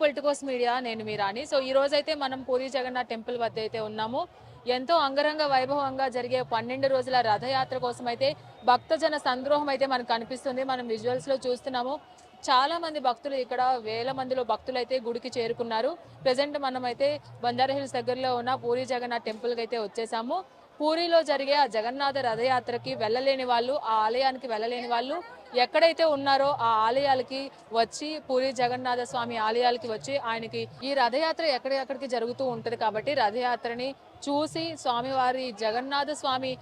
Politicos media నేను మీ రాణి. So ఈ రోజు అయితే మనం పూరి జగన్నాథ్ టెంపుల్ వద్ద అయితే ఉన్నాము. ఎంతో అంగరంగ వైభవంగా జరిగే పన్నెండు రోజుల రథయాత్ర కోసం అయితే భక్తజన సంద్రోహం అయితే మనకు కనిపిస్తుంది మనం విజువల్స్లో చూస్తున్నాము. చాలా మంది భక్తులు ఇక్కడ వేల మందిలో భక్తులు అయితే గుడికి చేరుకున్నారు. ప్రజెంట్ మనం అయితే బంజారాహిల్స్ దగ్గరలో ఉన్న పూరి జగన్నాథ్ టెంపుల్కి అయితే వచ్చేసాము. పూరిలో జరిగే ఆ జగన్నాథ రథయాత్రకి వెళ్ళలేని వాళ్ళు ఆ ఆలయానికి వెళ్ళలేని వాళ్ళు ఎక్కడైతే ఉన్నారో ఆ ఆలయాలకి వచ్చి పూరి జగన్నాథ స్వామి ఆలయాలకి వచ్చి ఆయనకి ఈ రథయాత్ర ఎక్కడెక్కడికి జరుగుతూ ఉంటది కాబట్టి రథయాత్రని చూసి స్వామివారి జగన్నాథ స్వామి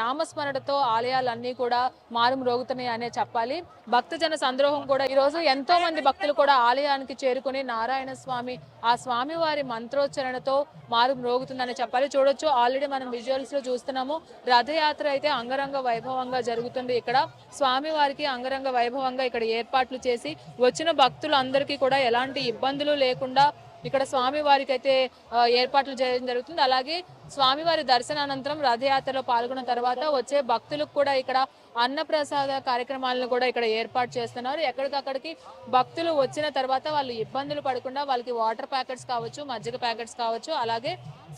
నామస్మరణతో ఆలయాలన్నీ కూడా మారుమ్రోగుతున్నాయి అనే చెప్పాలి. భక్తజన సంద్రోహం కూడా ఈ రోజు ఎంతో మంది భక్తులు కూడా ఆలయానికి చేరుకుని నారాయణ స్వామి ఆ స్వామి వారి మంత్రోచ్చరణతో మారు మ్రోగుతుందని చెప్పాలి. చూడొచ్చు ఆల్రెడీ మనం విజువల్స్లో చూస్తున్నాము. రథయాత్ర అయితే అంగరంగ వైభవంగా జరుగుతుంది ఇక్కడ. స్వామి వారికి అంగరంగ వైభవంగా ఇక్కడ ఏర్పాట్లు చేసి వచ్చిన భక్తులందరికీ కూడా ఎలాంటి ఇబ్బందులు లేకుండా ఇక్కడ స్వామివారికి అయితే ఏర్పాట్లు చేయడం జరుగుతుంది. అలాగే స్వామివారి దర్శనానంతరం రథయాత్రలో పాల్గొన్న తర్వాత వచ్చే భక్తులకు కూడా ఇక్కడ అన్నప్రసాద కార్యక్రమాలను కూడా ఇక్కడ ఏర్పాటు చేస్తున్నారు. ఎక్కడికక్కడికి భక్తులు వచ్చిన తర్వాత వాళ్ళు ఇబ్బందులు పడకుండా వాళ్ళకి వాటర్ ప్యాకెట్స్ కావచ్చు మజ్జిగ ప్యాకెట్స్ కావచ్చు అలాగే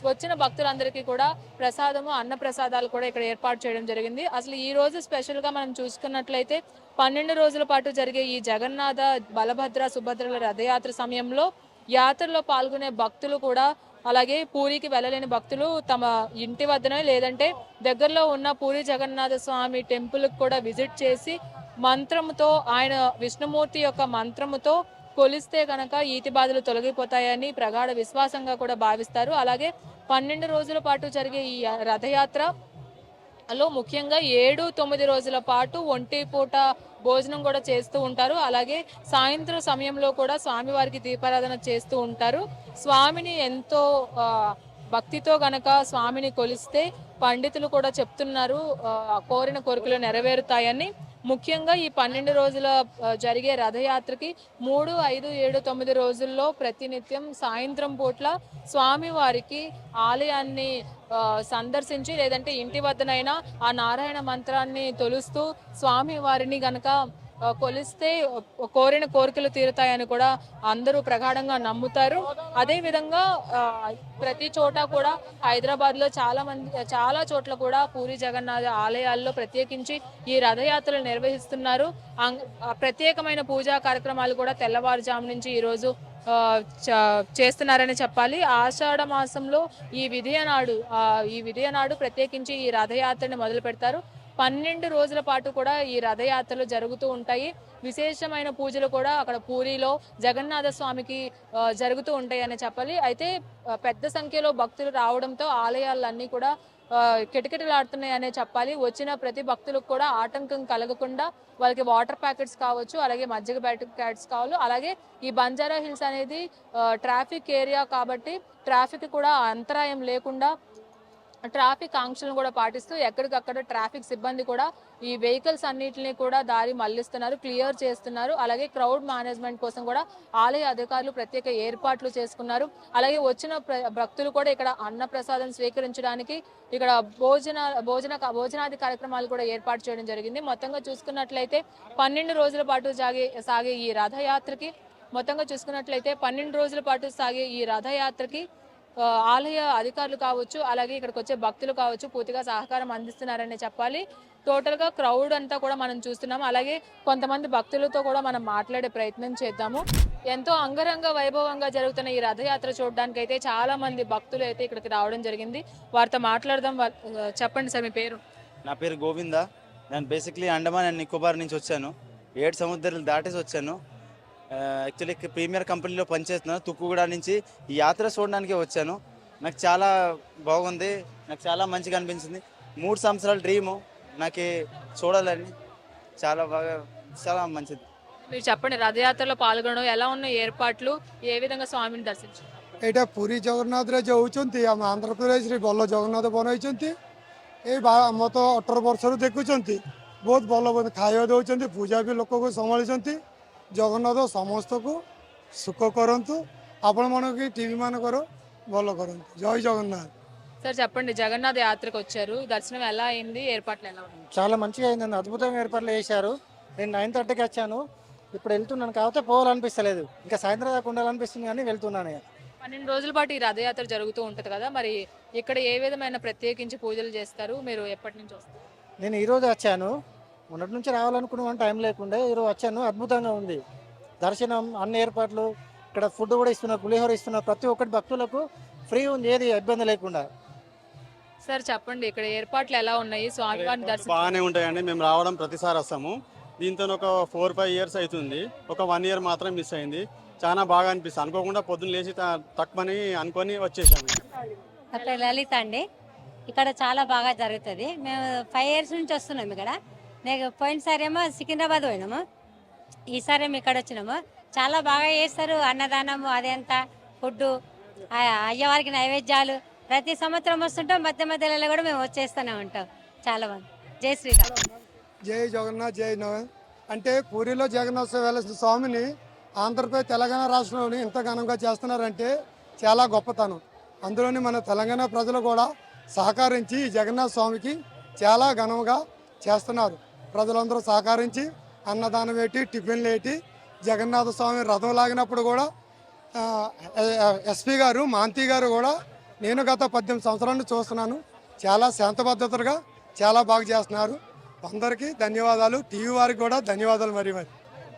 వచ్చిన భక్తులందరికీ కూడా ప్రసాదము అన్న ప్రసాదాలు కూడా ఇక్కడ ఏర్పాటు చేయడం జరిగింది. అసలు ఈ రోజు స్పెషల్గా మనం చూసుకున్నట్లయితే పన్నెండు రోజుల పాటు జరిగే ఈ జగన్నాథ బలభద్ర సుభద్రల రథయాత్ర సమయంలో యాత్రలో పాల్గొనే భక్తులు కూడా అలాగే పూరికి వెళ్ళలేని భక్తులు తమ ఇంటి వద్దనే లేదంటే దగ్గరలో ఉన్న పూరి జగన్నాథ స్వామి టెంపుల్ కూడా విజిట్ చేసి మంత్రముతో ఆయన విష్ణుమూర్తి యొక్క మంత్రముతో కొలిస్తే కనుక ఈతి బాధలు తొలగిపోతాయని ప్రగాఢ విశ్వాసంగా కూడా భావిస్తారు. అలాగే పన్నెండు రోజుల పాటు జరిగే ఈ రథయాత్ర లో ముఖ్యంగా ఏడు తొమ్మిది రోజుల పాటు ఒంటి పూట భోజనం కూడా చేస్తూ ఉంటారు. అలాగే సాయంత్రం సమయంలో కూడా స్వామివారికి దీపారాధన చేస్తూ ఉంటారు. స్వామిని ఎంతో భక్తితో గనక స్వామిని కొలిస్తే పండితులు కూడా చెప్తున్నారు కోరిన కోరికలు నెరవేరుతాయని. ముఖ్యంగా ఈ పన్నెండు రోజుల జరిగే రథయాత్రకి మూడు ఐదు ఏడు తొమ్మిది రోజుల్లో ప్రతినిత్యం సాయంత్రం పూట్ల స్వామివారికి ఆలయాన్ని సందర్శించి లేదంటే ఇంటి వద్దనైనా ఆ నారాయణ మంత్రాన్ని తొలుస్తూ స్వామి వారిని గనక కొలిస్తే కోరిన కోరికలు తీరుతాయని కూడా అందరూ ప్రగాఢంగా నమ్ముతారు. అదే విధంగా ఆ, ప్రతి చోట కూడా హైదరాబాద్లో చాలా మంది చాలా చోట్ల కూడా పూరి జగన్నాథ ఆలయాల్లో ప్రత్యేకించి ఈ రథయాత్రలు నిర్వహిస్తున్నారు. ప్రత్యేకమైన పూజా కార్యక్రమాలు కూడా తెల్లవారుజాము నుంచి ఈరోజు చ- చేస్తున్నారని చెప్పాలి. ఆషాఢ మాసంలో ఈ విధయనాడు ఆ, ఈ విధయనాడు ప్రత్యేకించి ఈ రథయాత్రని మొదలు పెడతారు పన్నెండు రోజుల పాటు కూడా ఈ రథయాత్రలు జరుగుతూ ఉంటాయి. విశేషమైన పూజలు కూడా అక్కడ పూరిలో జగన్నాథ స్వామికి జరుగుతూ ఉంటాయి అని చెప్పాలి. అయితే పెద్ద సంఖ్యలో భక్తులు రావడంతో ఆలయాలన్నీ కూడా కిటకిటలాడుతున్నాయనే కిటకిటలాడుతున్నాయి అనే చెప్పాలి. వచ్చిన ప్రతి భక్తులకు కూడా ఆటంకం కలగకుండా వాళ్ళకి వాటర్ ప్యాకెట్స్ కావచ్చు అలాగే మజ్జిగ ప్యాకెట్స్ కావాలి అలాగే ఈ బంజారా హిల్స్ అనేది ట్రాఫిక్ ఏరియా కాబట్టి ట్రాఫిక్ కూడా అంతరాయం లేకుండా ట్రాఫిక్ ఆంక్షలను కూడా పాటిస్తూ ఎక్కడికక్కడ ట్రాఫిక్ సిబ్బంది కూడా ఈ వెహికల్స్ అన్నిటిని కూడా దారి మళ్ళిస్తున్నారు క్లియర్ చేస్తున్నారు. అలాగే క్రౌడ్ మేనేజ్మెంట్ కోసం కూడా ఆలయ అధికారులు ప్రత్యేక ఏర్పాట్లు చేసుకున్నారు. అలాగే వచ్చిన ప్ర- భక్తులు కూడా ఇక్కడ అన్న ప్రసాదం స్వీకరించడానికి ఇక్కడ భోజన భోజన భోజనాది కార్యక్రమాలు కూడా ఏర్పాటు చేయడం జరిగింది. మొత్తంగా చూసుకున్నట్లయితే పన్నెండు రోజుల పాటు సాగే సాగే ఈ రథయాత్రకి మొత్తంగా చూసుకున్నట్లయితే పన్నెండు రోజుల పాటు సాగే ఈ రథయాత్రకి ఆలయ అధికారులు కావచ్చు అలాగే ఇక్కడికి వచ్చే భక్తులు కావచ్చు పూర్తిగా సహకారం అందిస్తున్నారని చెప్పాలి. టోటల్గా క్రౌడ్ అంతా కూడా మనం చూస్తున్నాం. అలాగే కొంతమంది భక్తులతో కూడా మనం మాట్లాడే ప్రయత్నం చేద్దాము. ఎంతో అంగరంగ వైభవంగా జరుగుతున్న ఈ రథయాత్ర చూడడానికి అయితే చాలా మంది భక్తులు అయితే ఇక్కడికి రావడం జరిగింది. వారితో మాట్లాడదాం. చెప్పండి సార్ మీ పేరు. నా పేరు గోవింద. నేను బేసిక్లీ అండమాన్ అండ్ నికోబార్ నుంచి వచ్చాను. ఏడు సముద్రాలు దాటేసి వచ్చాను. యాక్చువల్లీ ప్రీమియర్ కంపెనీలో పనిచేస్తున్నాను తుక్కుగూడ నుంచి ఈ యాత్ర చూడడానికి వచ్చాను నాకు చాలా బాగుంది నాకు చాలా మంచిగా అనిపించింది మూడు సంవత్సరాల డ్రీము నాకు చూడాలని చాలా బాగా చాలా మంచిది మీరు చెప్పండి రథయాత్రలో పాల్గొనడం ఎలా ఉన్న ఏర్పాట్లు ఏ విధంగా స్వామిని దర్శించారు ଏଇଟା ପୁରୀ ଜଗନ୍ନାଥରେ ଯେଉଁ ହେଉଛନ୍ତି ଆମ ଆନ୍ଧ୍ରପ୍ରଦେଶରେ ଭଲ ଜଗନ୍ନାଥ ବନାଇଛନ୍ତି ଏଇ ବା- ଆମ ତ ଅଠର ବର୍ଷରୁ ଦେଖୁଛନ୍ତି ବହୁତ ଭଲ ଭଲ ଖାଇବା ଦେଉଛନ୍ତି ପୂଜା ବି ଲୋକକୁ ସମ୍ଭାଳିଛନ୍ତି ଜଗନ୍ନାଥ ସମସ୍ତଙ୍କୁ ସୁଖ କରନ୍ତୁ ଆପଣମାନଙ୍କୁ ଟିଭି ମାନଙ୍କର ଭଲ କରନ୍ତୁ ଜୟ ଜଗନ୍ନାଥ సార్ చెప్పండి జగన్నాథ్ యాత్రకు వచ్చారు దర్శనం ఎలా అయింది ఏర్పాట్లు ఎలా ఉన్నాయి చాలా మంచిగా అయిందండి అద్భుతంగా ఏర్పాట్లు చేశారు నేను నైన్ థర్టీకి వచ్చాను ఇప్పుడు వెళ్తున్నాను కాకపోతే పోవాలనిపిస్తలేదు ఇంకా సాయంత్రం దాకా ఉండాలనిపిస్తుంది కానీ వెళ్తున్నాను ఇక. పన్నెండు రోజుల పాటు ఈ రథయాత్ర జరుగుతూ ఉంటుంది కదా మరి ఇక్కడ ఏ విధమైన ప్రత్యేకించి పూజలు చేస్తారు మీరు ఎప్పటి నుంచి వస్తారు నేను ఈరోజు వచ్చాను మొన్నటి నుంచి రావాలనుకున్నాను టైం లేకుండే ఈరోజు వచ్చాను. అద్భుతంగా ఉంది. దర్శనం అన్ని ఏర్పాట్లు ఇక్కడ ఫుడ్ కూడా ఇస్తున్నారు పులిహోర ఇస్తున్నారు. ప్రతి ఒక్కటి భక్తులకు ఫ్రీ ఉంది ఏది ఇబ్బంది లేకుండా. సార్ చెప్పండి ఇక్కడ ఏర్పాట్లు ఎలా ఉన్నాయి? స్వామివారిని దర్శనం బాగానే ఉంటాయండి. మేము రావడం ప్రతిసారి వస్తాము. దీంతో ఒక ఫోర్ ఫైవ్ ఇయర్స్ అవుతుంది. ఒక వన్ ఇయర్ మాత్రం మిస్ అయింది. చాలా బాగా అనిపిస్తుంది. అనుకోకుండా పొద్దున్న లేచి త- తక్కువని అనుకొని వచ్చేసాము. పేరు లలిత అండి. ఇక్కడ చాలా బాగా జరుగుతుంది. మేము ఫైవ్ ఇయర్స్ నుంచి వస్తున్నాం ఇక్కడ. నేను పోయినసారి ఏమో సికింద్రాబాద్ పోయినాము. ఈసారి ఏమో ఇక్కడ వచ్చినాము. చాలా బాగా చేస్తారు అన్నదానము అదంతా ఫుడ్డు అయ్యవారికి నైవేద్యాలు. ప్రతి సంవత్సరం వస్తుంటాం మధ్య మధ్యలో కూడా మేము వచ్చేస్తూనే ఉంటాం. చాలా మంది జై శ్రీరామ్. జై జగన్నాథ్ జై అంటే పూరిలో జగన్నాథ్ వెలసిన స్వామిని ఆంధ్రప్రదేశ్ తెలంగాణ రాష్ట్రంలోని ఇంత ఘనంగా చేస్తున్నారంటే చాలా గొప్పతనం. అందులోని మన తెలంగాణ ప్రజలు కూడా సహకరించి జగన్నాథ స్వామికి చాలా ఘనంగా చేస్తున్నారు. ప్రజలందరూ సహకరించి అన్నదానం పెట్టి టిఫిన్లు వేటి జగన్నాథ స్వామి రథం లాగినప్పుడు కూడా ఎస్పీ గారు మాంతి గారు కూడా నేను గత పద్దెనిమిది సంవత్సరాలు చూస్తున్నాను. చాలా శాంత పద్ధతులుగా చాలా బాగా చేస్తున్నారు. అందరికీ ధన్యవాదాలు. టీవీ వారికి కూడా ధన్యవాదాలు మరి మరి.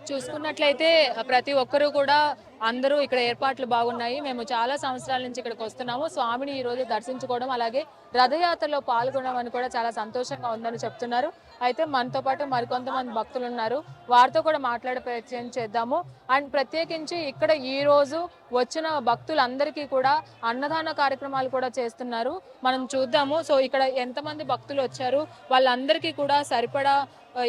చూసుకున్నట్లయితే ప్రతి ఒక్కరూ కూడా అందరూ ఇక్కడ ఏర్పాట్లు బాగున్నాయి. మేము చాలా సంవత్సరాల నుంచి ఇక్కడికి వస్తున్నాము. స్వామిని ఈ రోజు దర్శించుకోవడం అలాగే రథయాత్రలో పాల్గొనడం అని కూడా చాలా సంతోషంగా ఉందని చెప్తున్నారు. అయితే మనతో పాటు మరికొంతమంది భక్తులు ఉన్నారు. వారితో కూడా మాట్లాడే ప్రయత్నం చేద్దాము. అండ్ ప్రత్యేకించి ఇక్కడ ఈ రోజు వచ్చిన భక్తులందరికీ కూడా అన్నదాన కార్యక్రమాలు కూడా చేస్తున్నారు. మనం చూద్దాము. సో ఇక్కడ ఎంతమంది భక్తులు వచ్చారు? వాళ్ళందరికీ కూడా సరిపడా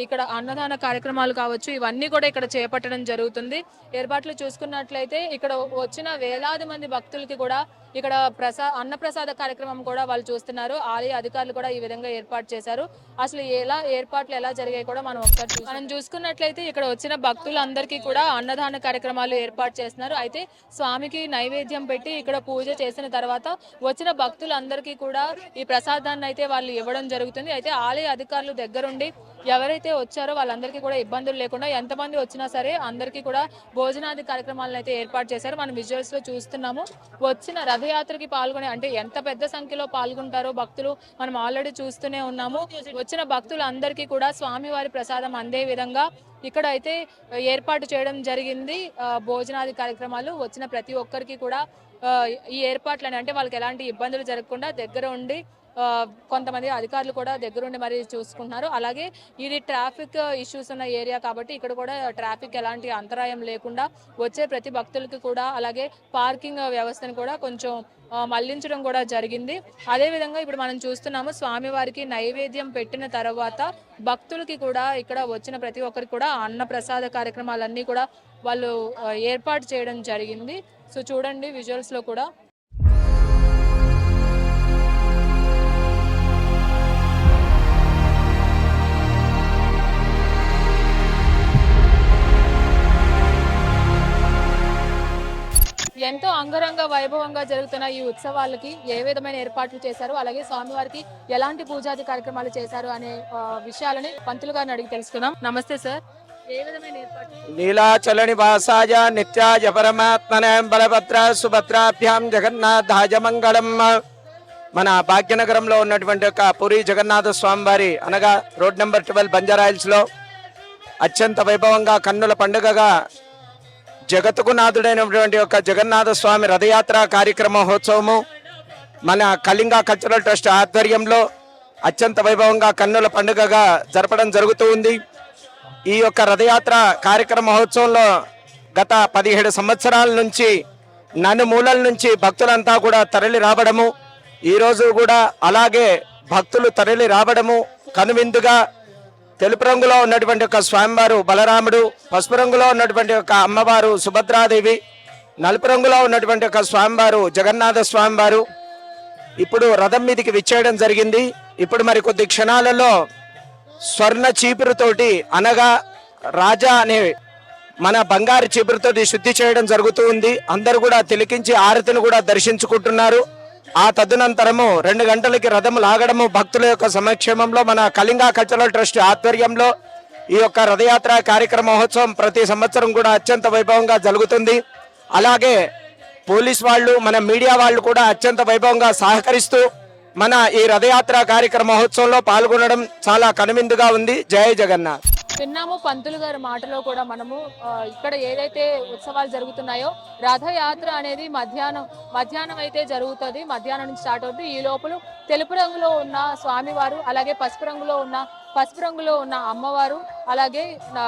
ఇక్కడ అన్నదాన కార్యక్రమాలు కావచ్చు. ఇవన్నీ కూడా ఇక్కడ చేపట్టడం జరుగుతుంది. ఏర్పాట్లు చూసుకున్నట్లయితే ఇక్కడ వచ్చిన వేలాది మంది భక్తులకి కూడా ఇక్కడ ప్రసా అన్నప్రసాద కార్యక్రమం కూడా వాళ్ళు చూస్తున్నారు. ఆలయ అధికారులు కూడా ఈ విధంగా ఏర్పాటు చేశారు. అసలు ఎలా ఏర్పాట్లు ఎలా జరిగాయి కూడా మనం ఒకసారి మనం చూసుకున్నట్లయితే ఇక్కడ వచ్చిన భక్తులందరికీ కూడా అన్నదాన కార్యక్రమాలు ఏర్పాటు చేస్తున్నారు. అయితే స్వామికి నైవేద్యం పెట్టి ఇక్కడ పూజ చేసిన తర్వాత వచ్చిన భక్తులందరికీ కూడా ఈ ప్రసాదాన్ని అయితే వాళ్ళు ఇవ్వడం జరుగుతుంది. అయితే ఆలయ అధికారులు దగ్గరుండి ఎవరైతే వచ్చారో వాళ్ళందరికీ కూడా ఇబ్బందులు లేకుండా ఎంతమంది వచ్చినా సరే అందరికీ కూడా భోజనాది కార్యక్రమాలను అయితే ఏర్పాటు చేశారు. మనం విజువల్స్లో చూస్తున్నాము. వచ్చిన రథయాత్రకి పాల్గొనే అంటే ఎంత పెద్ద సంఖ్యలో పాల్గొంటారో భక్తులు మనం ఆల్రెడీ చూస్తూనే ఉన్నాము. వచ్చిన భక్తులందరికీ కూడా స్వామివారి ప్రసాదం అందే విధంగా ఇక్కడ అయితే ఏర్పాటు చేయడం జరిగింది. భోజనాది కార్యక్రమాలు వచ్చిన ప్రతి ఒక్కరికి కూడా ఈ ఏర్పాట్లని అంటే వాళ్ళకి ఎలాంటి ఇబ్బందులు జరగకుండా దగ్గర ఉండి కొంతమంది అధికారులు కూడా దగ్గరుండి మరి చూసుకుంటున్నారు. అలాగే ఇది ట్రాఫిక్ ఇష్యూస్ ఉన్న ఏరియా కాబట్టి ఇక్కడ కూడా ట్రాఫిక్ ఎలాంటి అంతరాయం లేకుండా వచ్చే ప్రతి భక్తులకి కూడా అలాగే పార్కింగ్ వ్యవస్థను కూడా కొంచెం మళ్ళించడం కూడా జరిగింది. అదే విధంగా ఇప్పుడు మనం చూస్తున్నాము స్వామివారికి నైవేద్యం పెట్టిన తర్వాత భక్తులకి కూడా ఇక్కడ వచ్చిన ప్రతి ఒక్కరికి కూడా అన్న ప్రసాద కార్యక్రమాలన్నీ కూడా వాళ్ళు ఏర్పాటు చేయడం జరిగింది. సో చూడండి విజువల్స్లో కూడా ఎంతో అంగరంగ వైభవంగా జరుగుతున్న ఈ ఉత్సవాలకి ఏ విధమైన ఏర్పాట్లు చేశారు? అలాగే స్వామివారికి ఎలాంటి పూజాది కార్యక్రమాలు చేశారు అనే విషయాలని పంతులు గారిని అడిగి తెలుసుకుందాం. నమస్తే సార్. ఏ విధమైన ఏర్పాట్లు నీలాచల నిత్యాయ పరమాత్మనే బలభద్ర సుభద్రాభ్యాం జగన్నాథ్ మంగళం మన భాగ్యనగరంలో ఉన్నటువంటి ఒక పూరి జగన్నాథ స్వామివారి అనగా రోడ్ నెంబర్ ట్వెల్వ్ బంజారాయిల్స్లో అత్యంత వైభవంగా కన్నుల పండుగగా జగత్తుకు నాథుడైనటువంటి ఒక జగన్నాథ స్వామి రథయాత్ర కార్యక్రమ మహోత్సవము మన కళింగ కల్చరల్ ట్రస్ట్ ఆధ్వర్యంలో అత్యంత వైభవంగా కన్నుల పండుగగా జరపడం జరుగుతూ ఉంది. ఈ యొక్క రథయాత్ర కార్యక్రమ మహోత్సవంలో గత పదిహేడు సంవత్సరాల నుంచి నన్ను మూలల నుంచి భక్తులంతా కూడా తరలి రావడము. ఈరోజు కూడా అలాగే భక్తులు తరలి రావడము. కనువిందుగా తెలుపు రంగులో ఉన్నటువంటి ఒక స్వామివారు బలరాముడు పసుపు రంగులో ఉన్నటువంటి ఒక అమ్మవారు సుభద్రాదేవి నలుపు రంగులో ఉన్నటువంటి ఒక స్వామివారు జగన్నాథ స్వామివారు. ఇప్పుడు రథం మీదకి విచ్చేయడం జరిగింది. ఇప్పుడు మరి కొద్ది క్షణాలలో స్వర్ణ చీపురుతోటి అనగా రాజా అనే మన బంగారు చీపురుతోటి శుద్ధి చేయడం జరుగుతూ ఉంది. అందరూ కూడా తిలికించి ఆరతిని కూడా దర్శించుకుంటున్నారు. ఆ తదనంతరము రెండు గంటలకి రథము లాగడము భక్తుల యొక్క సమక్షేమంలో మన కళింగ కల్చరల్ ట్రస్ట్ ఆధ్వర్యంలో ఈ యొక్క రథయాత్ర కార్యక్రమ మహోత్సవం ప్రతి సంవత్సరం కూడా అత్యంత వైభవంగా జరుగుతుంది. అలాగే పోలీస్ వాళ్ళు మన మీడియా వాళ్ళు కూడా అత్యంత వైభవంగా సహకరిస్తూ మన ఈ రథయాత్ర కార్యక్రమ మహోత్సవంలో పాల్గొనడం చాలా కనువిందుగా ఉంది. జయ జగన్నాథ్. విన్నాము పంతులు గారి మాటలో కూడా మనము ఇక్కడ ఏదైతే ఉత్సవాలు జరుగుతున్నాయో రథయాత్ర అనేది మధ్యాహ్నం మధ్యాహ్నం అయితే జరుగుతుంది. మధ్యాహ్నం నుంచి స్టార్ట్ అవుతుంది. ఈ లోపల తెలుపు రంగులో ఉన్న స్వామివారు అలాగే పసుపు రంగులో ఉన్న పసుపు రంగులో ఉన్న అమ్మవారు అలాగే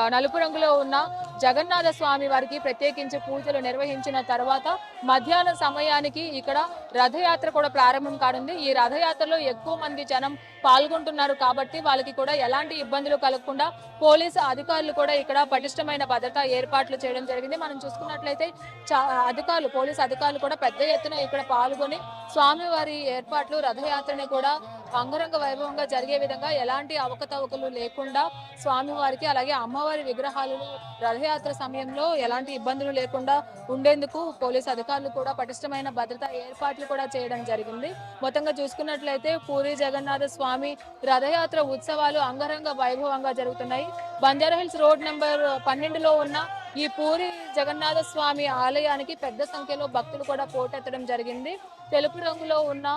నలుపు రంగులో ఉన్న జగన్నాథ స్వామి వారికి ప్రత్యేకించి పూజలు నిర్వహించిన తర్వాత మధ్యాహ్న సమయానికి ఇక్కడ రథయాత్ర కూడా ప్రారంభం కానుంది. ఈ రథయాత్రలో ఎక్కువ మంది జనం పాల్గొంటున్నారు కాబట్టి వాళ్ళకి కూడా ఎలాంటి ఇబ్బందులు కలగకుండా పోలీసు అధికారులు కూడా ఇక్కడ పటిష్టమైన భద్రతా ఏర్పాట్లు చేయడం జరిగింది. మనం చూసుకున్నట్లయితే చా- అధికారులు పోలీసు అధికారులు కూడా పెద్ద ఎత్తున ఇక్కడ పాల్గొని స్వామివారి ఏర్పాట్లు రథయాత్రని కూడా అంగరంగ వైభవంగా జరిగే విధంగా ఎలాంటి అవకతవకలు లేకుండా స్వామివారికి అలాగే అమ్మవారి విగ్రహాలు రథయాత్ర సమయంలో ఎలాంటి ఇబ్బందులు లేకుండా ఉండేందుకు పోలీసు అధికారులు కూడా పటిష్టమైన భద్రతా ఏర్పాట్లు కూడా చేయడం జరిగింది. మొత్తంగా చూసుకున్నట్లయితే పూరి జగన్నాథ స్వామి రథయాత్ర ఉత్సవాలు అంగరంగ వైభవంగా జరుగుతున్నాయి. బంజారాహిల్స్ రోడ్ నెంబర్ పన్నెండులో ఉన్న ఈ పూరి జగన్నాథ స్వామి ఆలయానికి పెద్ద సంఖ్యలో భక్తులు కూడా పోటెత్తడం జరిగింది. తెలుపు రంగులో ఉన్న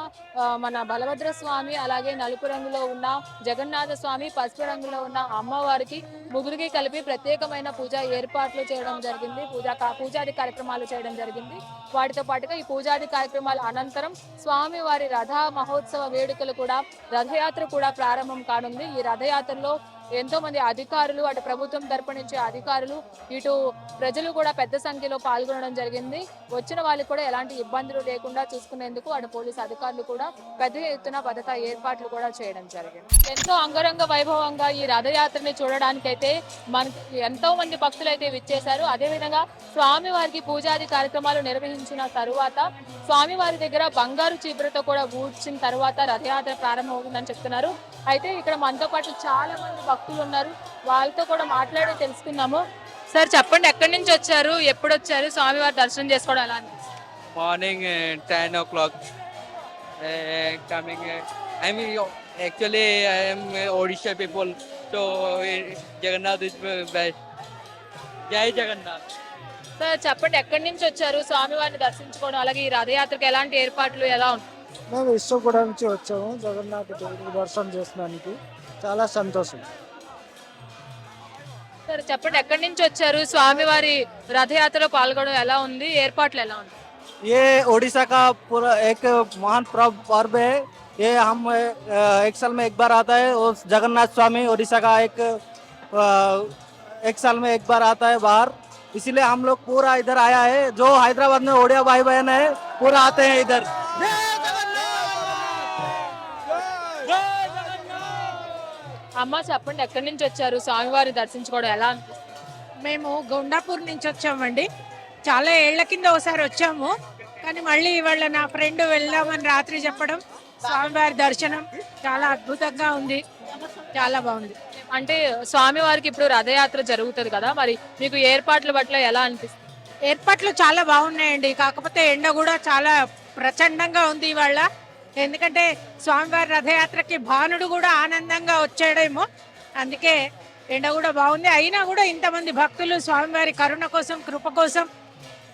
మన బలభద్ర స్వామి అలాగే నలుపు రంగులో ఉన్న జగన్నాథ స్వామి పసుపు రంగులో ఉన్న అమ్మవారికి ముగ్గురికి కలిపి ప్రత్యేకమైన పూజా ఏర్పాట్లు చేయడం జరిగింది. పూజా పూజాది కార్యక్రమాలు చేయడం జరిగింది. వాటితో పాటుగా ఈ పూజాది కార్యక్రమాల అనంతరం స్వామి వారి రథ మహోత్సవ వేడుకలు కూడా రథయాత్ర కూడా ప్రారంభం కానుంది. ఈ రథయాత్రలో ఎంతో మంది అధికారులు అటు ప్రభుత్వం తరపు నుంచి అధికారులు ఇటు ప్రజలు కూడా పెద్ద సంఖ్యలో పాల్గొనడం జరిగింది. వచ్చిన వాళ్ళకి కూడా ఎలాంటి ఇబ్బందులు లేకుండా చూసుకునేందుకు అటు పోలీసు అధికారులు కూడా పెద్ద ఎత్తున భద్రతా ఏర్పాట్లు కూడా చేయడం జరిగింది. ఎంతో అంగరంగ వైభవంగా ఈ రథయాత్రని చూడడానికైతే మన ఎంతో మంది భక్తులు అయితే విచ్చేశారు. అదేవిధంగా స్వామివారికి పూజాది కార్యక్రమాలు నిర్వహించిన తరువాత స్వామివారి దగ్గర బంగారు చీపురతో కూడా ఊడ్చిన తర్వాత రథయాత్ర ప్రారంభమవుతుందని చెప్తున్నారు. అయితే ఇక్కడ మనతో పాటు చాలా మంది భక్తులు ఉన్నారు. వాళ్ళతో కూడా మాట్లాడి తెలుసుకుందాము. సార్ చెప్పండి ఎక్కడి నుంచి వచ్చారు? ఎప్పుడు వచ్చారు స్వామివారి దర్శనం చేసుకోవడం ఎలా అనిపిస్తుంది morning 10 o'clock. coming uh, i mean actually i am uh, odisha people so uh, jagannath is uh, best. Jai jagannath. Sir చెప్పండి ఎక్కడి నుంచి వచ్చారు? స్వామివారిని దర్శించుకోవడం అలాగే ఈ రథయాత్రకు ఎలాంటి ఏర్పాట్లు ఎలా ఉన్నాయి మేము ఇష్టపడ నుంచి వచ్చాము జగన్నాథ దేవుడిని దర్శనం చేసడానికి చాలా సంతోషం సార్ చెప్పండి ఎక్కడి నుంచి వచ్చారు స్వామివారి రథయాత్రలో పాల్గొనడం ఎలా ఉంది ఏర్పాట్లు ఎలా ఉంది ये उड़ीसा का पूरा एक महान पर्व पर्व है ये हम अ, एक साल में एक बार आता है और जगन्नाथ स्वामी उड़ीसा का एक अ, एक साल में एक बार आता है बाहर इसीलिए हम लोग पूरा इधर आया है जो हैदराबाद में ओडिया भाई बहन है पूरा आते हैं इधर అమ్మ చెప్పండి ఎక్కడి నుంచి వచ్చారు? స్వామివారి దర్శించుకోవడం ఎలా అనిపిస్తుంది? మేము గౌండాపూర్ నుంచి వచ్చామండి. చాలా ఏళ్ళ కింద ఒకసారి వచ్చాము. కానీ మళ్ళీ ఇవాళ నా ఫ్రెండ్ వెళ్దామని రాత్రి చెప్పడం స్వామివారి దర్శనం చాలా అద్భుతంగా ఉంది. చాలా బాగుంది. అంటే స్వామివారికి ఇప్పుడు రథయాత్ర జరుగుతుంది కదా మరి మీకు ఏర్పాట్ల పట్ల ఎలా అనిపిస్తుంది? ఏర్పాట్లు చాలా బాగున్నాయండి. కాకపోతే ఎండ కూడా చాలా ప్రచండంగా ఉంది ఇవాళ. ఎందుకంటే స్వామివారి రథయాత్రకి భానుడు కూడా ఆనందంగా వచ్చాడేమో. అందుకే ఎండ కూడా బాగుంది. అయినా కూడా ఇంతమంది భక్తులు స్వామివారి కరుణ కోసం కృప కోసం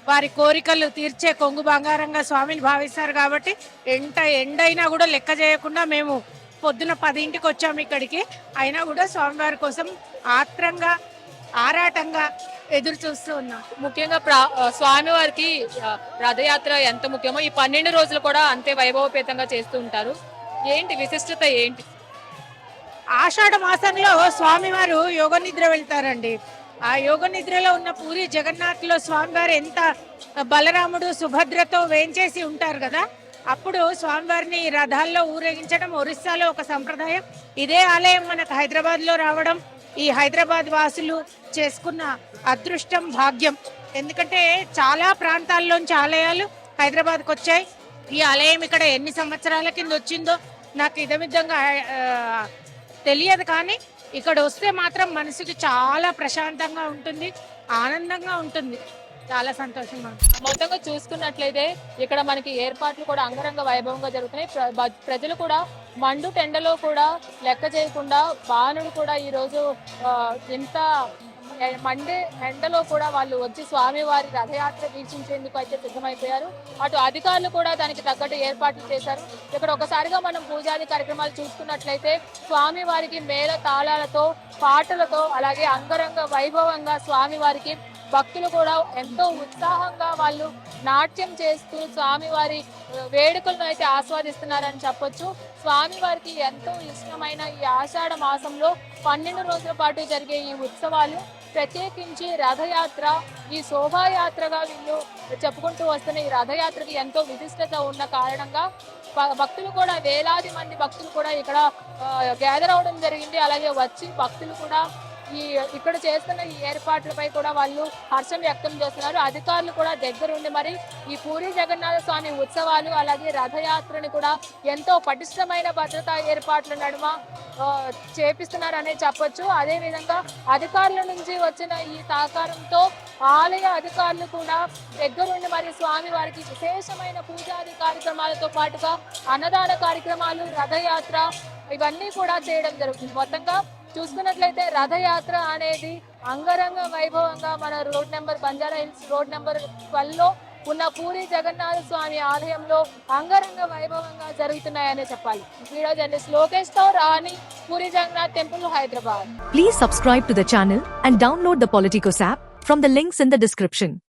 వారి కోరికలు తీర్చే కొంగు బంగారంగా స్వామిని భావిస్తారు కాబట్టి ఎంట ఎండైనా కూడా లెక్క చేయకుండా మేము పొద్దున పదింటికి వచ్చాము ఇక్కడికి. అయినా కూడా స్వామివారి కోసం ఆత్రంగా ఆరాటంగా ఎదురు చూస్తూ ఉన్నాం. ముఖ్యంగా ప్రా- స్వామివారికి రథయాత్ర ఎంత ముఖ్యమో ఈ పన్నెండు రోజులు కూడా అంతే వైభవపేతంగా చేస్తూ ఉంటారు. ఏంటి విశిష్టత ఏంటి? ఆషాఢ మాసంలో స్వామివారు యోగ నిద్ర వెళ్తారండి. ఆ యోగ నిద్రలో ఉన్న పూరి జగన్నాథ్లో స్వామివారు ఎంత బలరాముడు సుభద్రతో వేంచేసి ఉంటారు కదా అప్పుడు స్వామివారిని రథాల్లో ఊరేగించడం ఒరిస్సాలో ఒక సంప్రదాయం. ఇదే ఆలయం మనకు హైదరాబాద్లో రావడం ఈ హైదరాబాద్ వాసులు చేసుకున్న అదృష్టం భాగ్యం. ఎందుకంటే చాలా ప్రాంతాల్లోంచి ఆలయాలు హైదరాబాద్కి వచ్చాయి. ఈ ఆలయం ఇక్కడ ఎన్ని సంవత్సరాల కింద వచ్చిందో నాకు ఇదమిద్దంగా తెలియదు కానీ ఇక్కడ వస్తే మాత్రం మనసుకి చాలా ప్రశాంతంగా ఉంటుంది ఆనందంగా ఉంటుంది. చాలా సంతోషంగా మొత్తంగా చూసుకున్నట్లయితే ఇక్కడ మనకి ఏర్పాట్లు కూడా అంగరంగ వైభవంగా జరుగుతున్నాయి. ప్ర- ప్రజలు కూడా మండు టెండలో కూడా లెక్క చేయకుండా బాణుడు కూడా ఈరోజు ఎంత ఇంత మండే ఎండలో కూడా వాళ్ళు వచ్చి స్వామివారి రథయాత్ర వీక్షించేందుకు అయితే సిద్ధమైపోయారు. అటు అధికారులు కూడా దానికి తగ్గట్టు ఏర్పాట్లు చేశారు. ఇక్కడ ఒకసారిగా మనం పూజాది కార్యక్రమాలు చూసుకున్నట్లయితే స్వామివారికి మేళ తాళాలతో పాటలతో అలాగే అంగరంగ వైభవంగా స్వామివారికి భక్తులు కూడా ఎంతో ఉత్సాహంగా వాళ్ళు నాట్యం చేస్తూ స్వామివారి వేడుకలను అయితే ఆస్వాదిస్తున్నారని చెప్పొచ్చు. స్వామివారికి ఎంతో ఇష్టమైన ఈ ఆషాఢ మాసంలో పన్నెండు రోజుల పాటు జరిగే ఈ ఉత్సవాలు ప్రత్యేకించి రథయాత్ర ఈ శోభాయాత్రగా వీళ్ళు చెప్పుకుంటూ వస్తున్న ఈ రథయాత్రకి ఎంతో విశిష్టత ఉన్న కారణంగా భ- భక్తులు కూడా వేలాది మంది భక్తులు కూడా ఇక్కడ గ్యాదర్ అవడం జరిగింది. అలాగే వచ్చి భక్తులు కూడా ఈ ఇక్కడ చేస్తున్న ఈ ఏర్పాట్లపై కూడా వాళ్ళు హర్షం వ్యక్తం చేస్తున్నారు. అధికారులు కూడా దగ్గరుండి మరి ఈ పూరి జగన్నాథ స్వామి ఉత్సవాలు అలాగే రథయాత్రని కూడా ఎంతో పటిష్టమైన భద్రతా ఏర్పాట్ల నడుమ ఆ, చేపిస్తున్నారనే చెప్పొచ్చు. అదే విధంగా అధికారుల నుంచి వచ్చిన ఈ సహకారంతో ఆలయ అధికారులు కూడా దగ్గరుండి మరి స్వామి వారికి విశేషమైన పూజాది కార్యక్రమాలతో పాటుగా అన్నదాన కార్యక్రమాలు రథయాత్ర ఇవన్నీ కూడా చేయడం జరుగుతుంది. మొత్తంగా చూసుకున్నట్లయితే రథయాత్ర అనేది అంగరంగ వైభవంగా మన road number Banjara Hills road number ట్వెల్వ్లో ఉన్న పూరి జగన్నాథ స్వామి ఆలయంలో అంగరంగ వైభవంగా జరుగుతున్నాయనే చెప్పాలి. వీడియో జర్నలిస్ట్ లోకేష్తో రాణి Puri Jagannath temple Hyderabad. Please subscribe to the channel and download the Politicos app from the links in the description